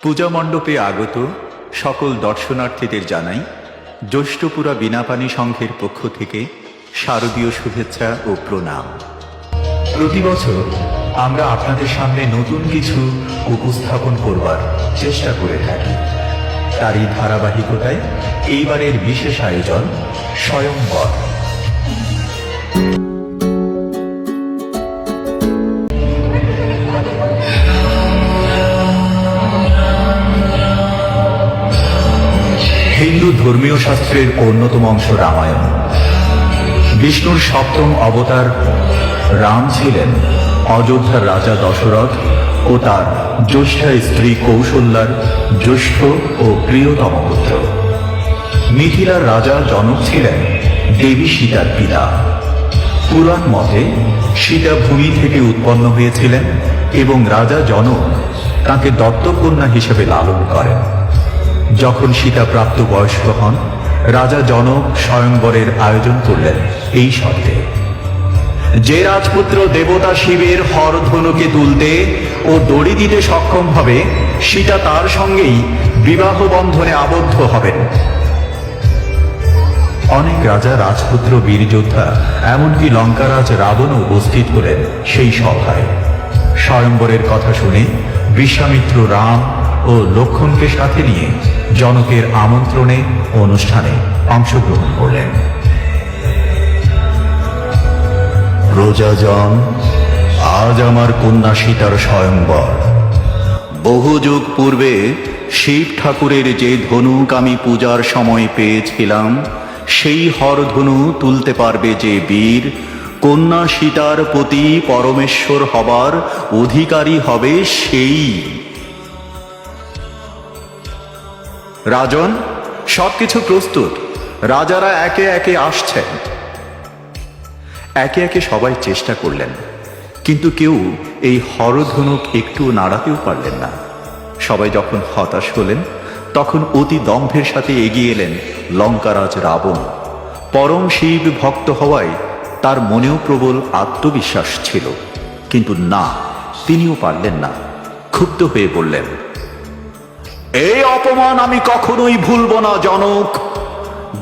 পূজা মণ্ডপে আগত সকল দর্শনার্থীদের জানাই, জ্যৈষ্ঠপুরা বিনাপানি সংঘের পক্ষ থেকে শারদীয় শুভেচ্ছা ও প্রণাম। প্রতি বছর আমরা আপনাদের সামনে নতুন কিছু উপস্থাপন করবার চেষ্টা করে থাকি। তারই ধারাবাহিকতায় এইবারের বিশেষ আয়োজন স্বয়ংবর ধর্মীয় শাস্ত্রের অন্যতম অংশ রামায়ণ। বিষ্ণুর সপ্তম অবতার রাম ছিলেন অযোধ্যার রাজা দশরথ ও তার জ্যেষ্ঠা স্ত্রী কৌশল্যার জ্যৈষ্ঠ ও প্রিয়তম পুত্র। মিথিলার রাজা জনক ছিলেন দেবী সীতার পিতা। পুরাণ মতে সীতা ভূমি থেকে উৎপন্ন হয়েছিলেন এবং রাজা জনক তাকে দত্তকন্যা হিসেবে লালন করেন। যখন সীতা প্রাপ্ত বয়স্ক হন, রাজা জনক স্বয়ংবরের আয়োজন করলেন এই শর্তে। যে রাজপুত্র দেবতা শিবের হরধনুকে তুলতে ও দড়ি দিতে সক্ষম হবে, সীতা তার সঙ্গেই বিবাহ বন্ধনে আবদ্ধ হবেন। অনেক রাজা, রাজপুত্র, বীর যোদ্ধা, এমনকি লঙ্কারাজ রাবণ উপস্থিত হলেন সেই সভায়। স্বয়ম্বরের কথা শুনে বিশ্বামিত্র রাম ও লক্ষণকে সাথে নিয়ে জনকের আমন্ত্রণে অনুষ্ঠানে অংশগ্রহণ করলেন। প্রজাজন আজ আমার কন্যা সীতার স্বয়ংবর বহু যুগ পূর্বে শিব ঠাকুরের যে ধনুক আমি পূজার সময় পেয়েছিলাম, সেই হরধনু তুলতে পারবে যে বীর। কন্যা সীতার প্রতি পরমেশ্বর হবার অধিকারী হবে সেই। রাজন, সবকিছু প্রস্তুত। রাজারা একে একে আসছেন। একে একে সবাই চেষ্টা করলেন। কিন্তু কেউ এই হরধনুক একটু নাড়াতেও পারলেন না। সবাই যখন হতাশ হলেন, তখন অতি দম্ভের সাথে এগিয়ে এলেন লঙ্কারাজ রাবণ। পরম শিব ভক্ত হওয়ায় তার মনেও প্রবল আত্মবিশ্বাস ছিল। কিন্তু না, তিনিও পারলেন না। ক্ষুব্ধ হয়ে বললেন এই অপমান আমি কখনোই ভুলব না, জনক।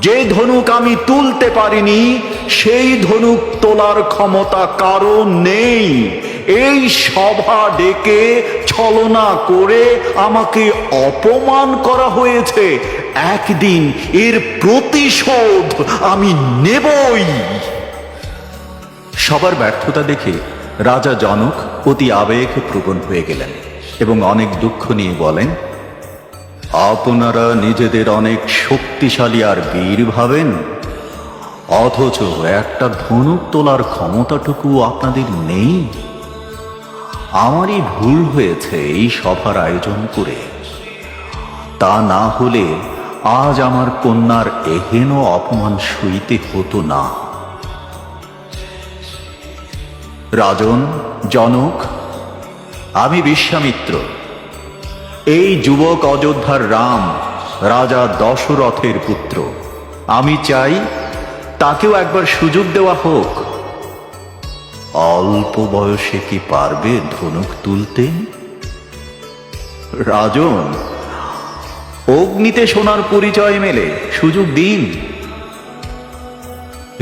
যে ধনুক আমি তুলতে পারিনি, সেই ধনুক তোলার ক্ষমতা কারও নেই। এই সভা ডেকে ছলনা করে আমাকে অপমান করা হয়েছে। একদিন এর প্রতিশোধ আমি নেবই। সবার ব্যর্থতা দেখে রাজা জনক অতি আবেগ প্রবণ হয়ে গেলেন এবং অনেক দুঃখ নিয়ে বলেন আপনারা নিজেদের অনেক শক্তিশালী আর বীর ভাবেন। অথচ একটা ধনুক তোলার ক্ষমতাটুকু আপনাদের নেই। আমারই ভুল হয়েছে এই সভার আয়োজন করে। তা না হলে আজ আমার কন্যার এহেন অপমান সইতে হতো না। রাজন, জনক, আমি বিশ্বামিত্র। এই যুবক অযোধ্যার রাম, রাজা দশরথের পুত্র। আমি চাই তাকেও একবার সুযোগ দেওয়া হোক। অল্প বয়সে কি পারবে ধনুক তুলতে? রাজন, অগ্নিতে সোনার পরিচয় মেলে, সুযোগ দিন।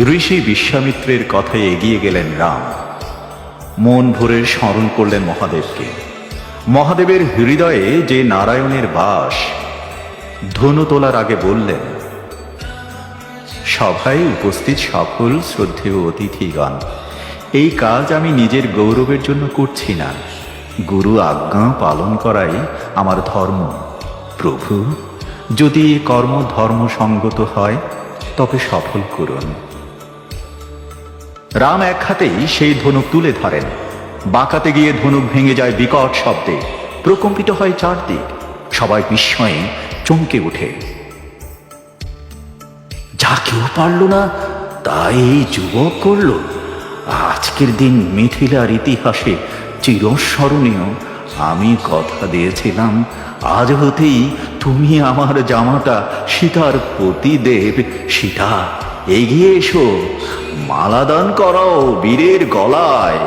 ঋষি বিশ্বামিত্রের কথায় এগিয়ে গেলেন রাম। মন ভরে স্মরণ করলেন মহাদেবকে। মহাদেবের হৃদয়ে যে নারায়ণের বাস, ধনু তোলার আগে বললেন, সভায় উপস্থিত সকল শ্রদ্ধেয় অতিথিগণ, এই কাজ আমি নিজের গৌরবের জন্য করছি না। গুরু আজ্ঞা পালন করাই আমার ধর্ম। প্রভু, যদি কর্ম ধর্ম সঙ্গত হয়, তবে সফল করুন। রাম এক হাতেই সেই ধনুক তুলে ধরেন। বাঁকাতে গিয়ে ধনুক ভেঙে যায় বিকট শব্দে। প্রকম্পিত হয় চারদিক। সবাই বিস্ময়ে চমকে ওঠে। যা কেউ পারল না, তাই যুবক করল। আজকের দিন মিথিলার ইতিহাসে চিরস্মরণীয়। আমি কথা দিয়েছিলাম, আজ হতেই তুমি আমার জামাটা সীতার পতিদেব। সীতা, এগিয়ে এসো। মালাদান করাও বীরের গলায়।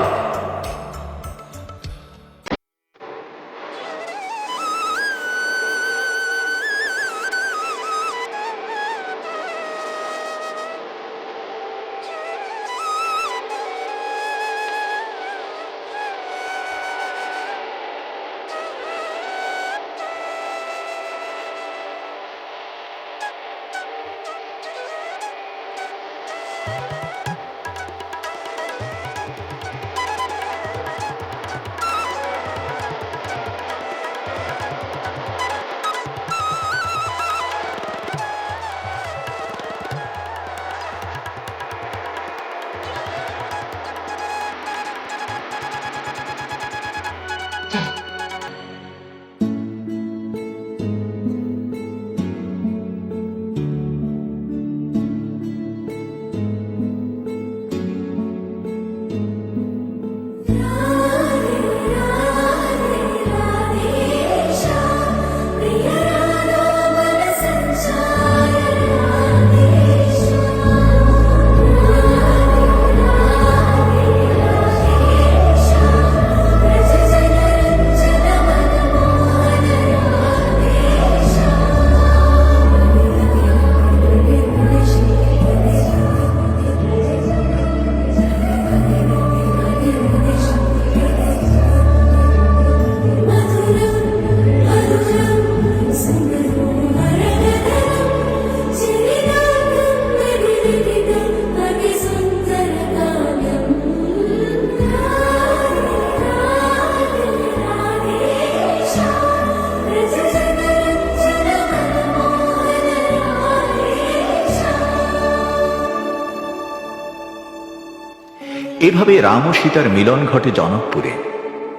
এভাবে রাম ও সীতার মিলন ঘটে জনকপুরে।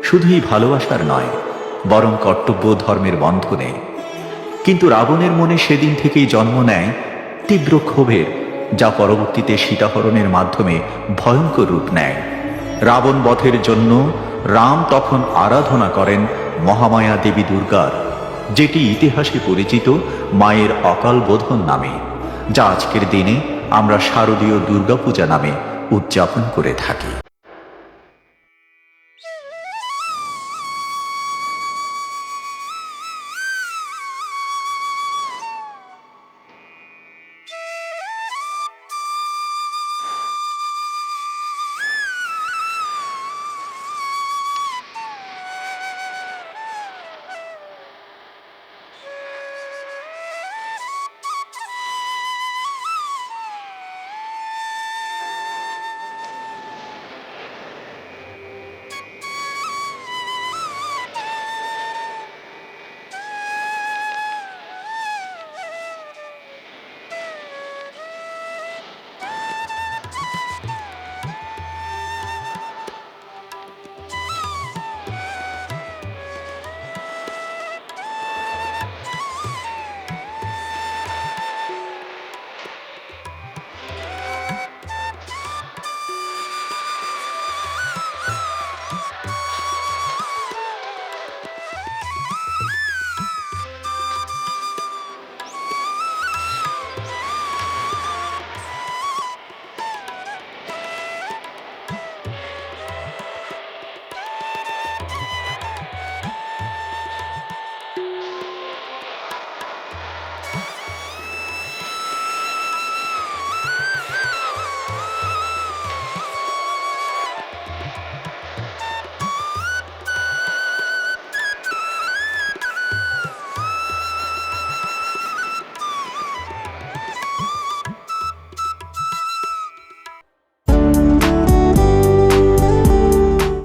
শুধুই ভালোবাসার নয়, বরং কর্তব্য ধর্মের বন্ধনে। কিন্তু রাবণের মনে সেদিন থেকেই জন্ম নেয় তীব্র ক্ষোভের যা পরবর্তীতে সীতাহরণের মাধ্যমে ভয়ঙ্কর রূপ নেয়। রাবণ বধের জন্য রাম তখন আরাধনা করেন মহামায়া দেবী দুর্গার, যেটি ইতিহাসে পরিচিত মায়ের অকাল বোধন নামে, যা আজকের দিনে আমরা শারদীয় দুর্গাপূজা নামে উদযাপন করে থাকি।